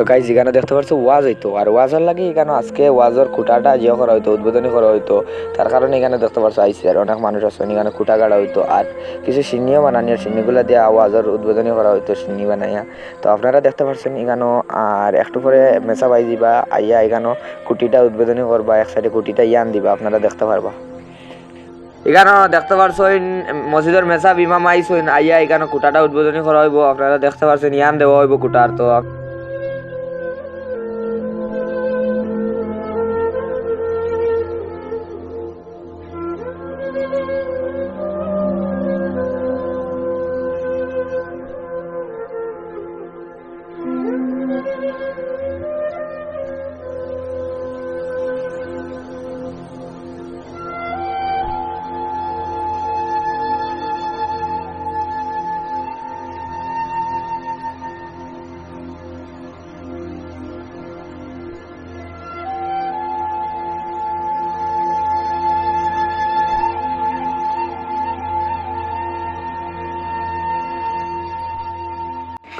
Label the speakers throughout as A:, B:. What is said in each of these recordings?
A: তো গাইজ এখানে দেখতে পাচ্ছ ওয়াজ হইতো। আর ওয়াজের লাগে এখানে আজকে ওয়াজের খুঁটাটা যে করা হইতো, উদ্বোধনী করা হইতো, তার কারণে এখানে দেখতে পাচ্ছ আইসি আর অনেক মানুষ আছে, এখানে খুঁটা গাড়া হইতো। আর কিছু বানানি আর সিন্নিগুলো দিয়ে ওয়াজের উদ্বোধনী করা হইতো, সিন্নি বানাইয়া। তো আপনারা দেখতে পাচ্ছেন এখানে, আর একটু পরে মেসা বাই দিবা, আইয়া এখানে কুটিটা উদ্বোধনী করবা, এক সাইডে কুটিটা ইয়ান দিবা, আপনারা দেখতে পারবা। এখানে দেখতে পারছেন মসজিদের মেসা বিমা মাইছেন আইয়া এখানে কুটাটা উদ্বোধনী করা হইব, আপনারা দেখতে পারছেন, ইয়ান দেওয়া হইব কুটার তো Thank you.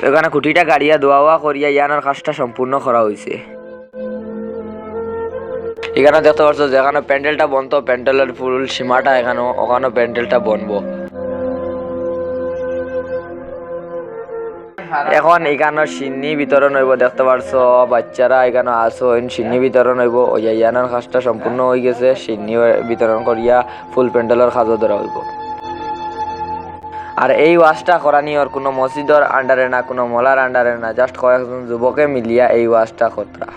A: এখানে কুটিটা গাড়িয়া দোয়া করিয়া ইয়ানোর কাজটা সম্পূর্ণ করা হয়েছে এখানে দেখতে পাচ্ছ যেখানে প্যান্ডেলটা বনতো প্যান্ডেলের ফুল সীমাটা এখানে, ওখানে প্যান্ডেলটা বনবো। এখন এখানে সিন্নি বিতরণ হইব, দেখতে পারছ বাচ্চারা এখানে আসো সিন্নি বিতরণ হইব, ওই ইয়ানোর কাজটা সম্পূর্ণ হয়ে গেছে, সিন্নি বিতরণ করিয়া ফুল প্যান্ডেলের কাজও ধরা হইব। আর এই ওয়াশটা করানিওর কোনো মসজিদর আন্ডারে না, কোনো মলার আন্ডারে না জাস্ট কয়েকজন যুবকে মিলিয়া এই ওয়াশটা কতরা।